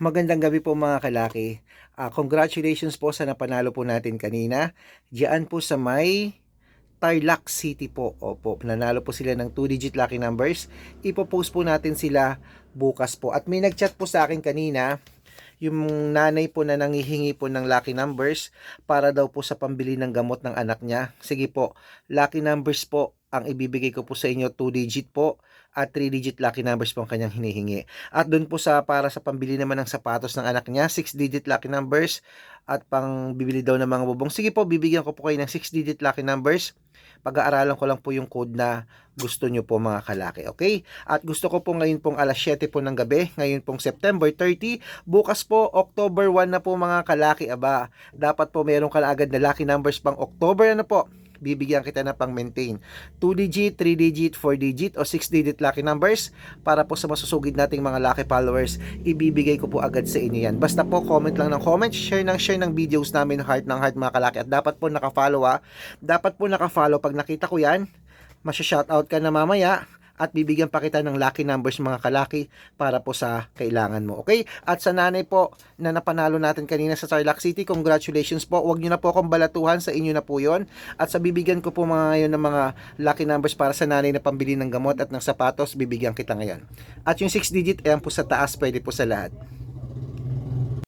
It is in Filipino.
Magandang gabi po mga kalaki. Ah, congratulations po sa napanalo po natin kanina. Diyan po sa may Tarlac City po. Opo, nanalo po sila ng 2-digit lucky numbers. Ipopost po natin sila bukas po. At may nagchat po sa akin kanina, yung nanay po na nangihingi po ng lucky numbers para daw po sa pambili ng gamot ng anak niya. Sige po, lucky numbers po ang ibibigay ko po sa inyo 2 digit po at 3 digit lucky numbers po ang kanyang hinihingi. At doon po sa para sa pambili naman ng sapatos ng anak niya, 6 digit lucky numbers at pang bibili daw ng mga bubong. Sige po, bibigyan ko po kayo ng 6 digit lucky numbers. Pag-aaralan ko lang po yung code na gusto nyo po mga kalaki, okay? At gusto ko po ngayon pong alas 7 po ng gabi, ngayon pong September 30, bukas po October 1 na po mga kalaki, aba. Dapat po meron ka na agad na lucky numbers pang October na po bibigyan kita na pang maintain. 2 digit, 3 digit, 4 digit o 6 digit lucky numbers para po sa masusugid nating mga lucky followers, ibibigay ko po agad sa inyo yan. Basta po comment lang ng comment, share ng share ng videos namin heart ng heart mga kalaki at dapat po naka-follow ha. Dapat po naka-follow pag nakita ko yan, masya-shoutout ka na mamaya at bibigyan pa kita ng lucky numbers mga kalaki para po sa kailangan mo. Okay? At sa nanay po na napanalo natin kanina sa Tarlac City, congratulations po. Huwag nyo na po akong balatuhan, sa inyo na po yon At sa bibigyan ko po mga ngayon ng mga lucky numbers para sa nanay na pambili ng gamot at ng sapatos, bibigyan kita ngayon. At yung 6 digit, ayan po sa taas, pwede po sa lahat.